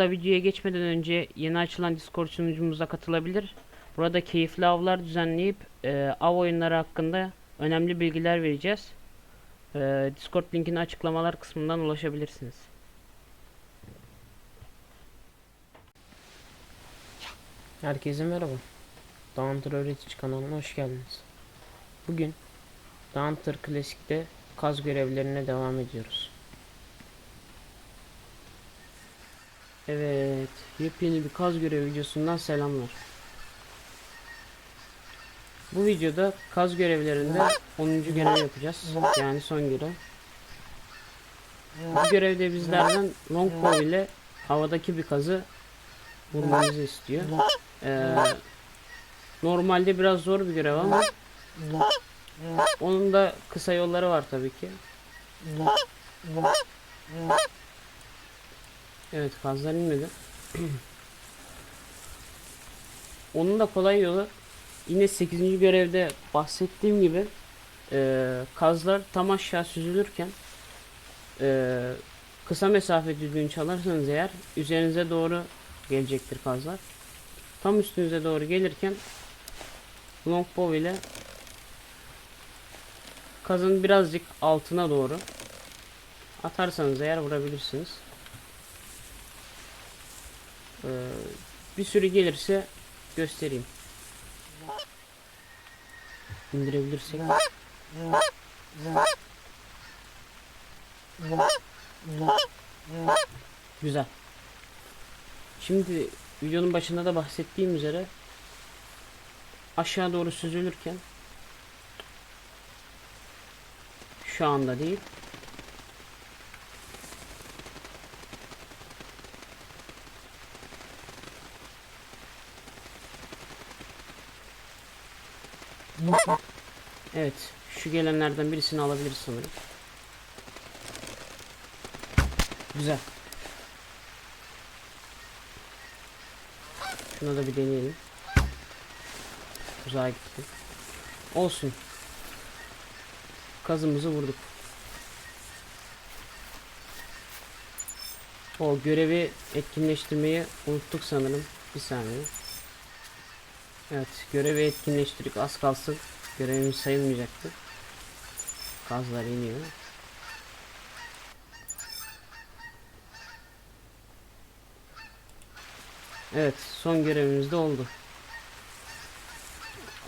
Da videoya geçmeden önce yeni açılan Discord sunucumuza katılabilir. Burada keyifli avlar düzenleyip e, av oyunları hakkında önemli bilgiler vereceğiz. E, Discord linkini açıklamalar kısmından ulaşabilirsiniz. Herkese merhaba. Downter Öğretici kanalına hoş geldiniz. Bugün Downter Klasik'te kaz görevlerine devam ediyoruz. Evet, yepyeni bir kaz görevi videosundan selamlar. Bu videoda kaz görevlerinde 10. görev yapacağız. Yani son görev. Bu görevde bizlerden longbow ile havadaki bir kazı vurmamızı istiyor. Ee, normalde biraz zor bir görev ama onun da kısa yolları var tabii ki. Evet kazlar inmedi. Onun da kolay yolu yine 8. görevde bahsettiğim gibi e, kazlar tam aşağı süzülürken e, kısa mesafe düzgün çalarsanız eğer üzerinize doğru gelecektir kazlar. Tam üstünüze doğru gelirken longbow ile kazın birazcık altına doğru atarsanız eğer vurabilirsiniz. Ee, bir sürü gelirse göstereyim. İndirebilirsek. Güzel. Şimdi videonun başında da bahsettiğim üzere aşağı doğru süzülürken şu anda değil Evet, şu gelenlerden birisini alabiliriz sanırım. Güzel. Şuna da bir deneyelim. Uzağa gitti. Olsun. Kazımızı vurduk. O görevi etkinleştirmeyi unuttuk sanırım. Bir saniye. Evet, görevi etkinleştirdik. Az kalsın görevimiz sayılmayacaktı. Gazlar iniyor. Evet, son görevimiz de oldu.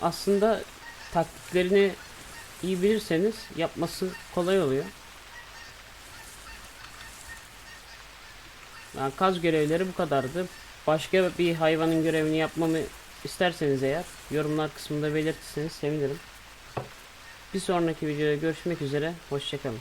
Aslında taktiklerini iyi bilirseniz yapması kolay oluyor. Yani kaz görevleri bu kadardı. Başka bir hayvanın görevini yapmamı isterseniz eğer yorumlar kısmında belirtirseniz sevinirim. Bir sonraki videoda görüşmek üzere. Hoşçakalın.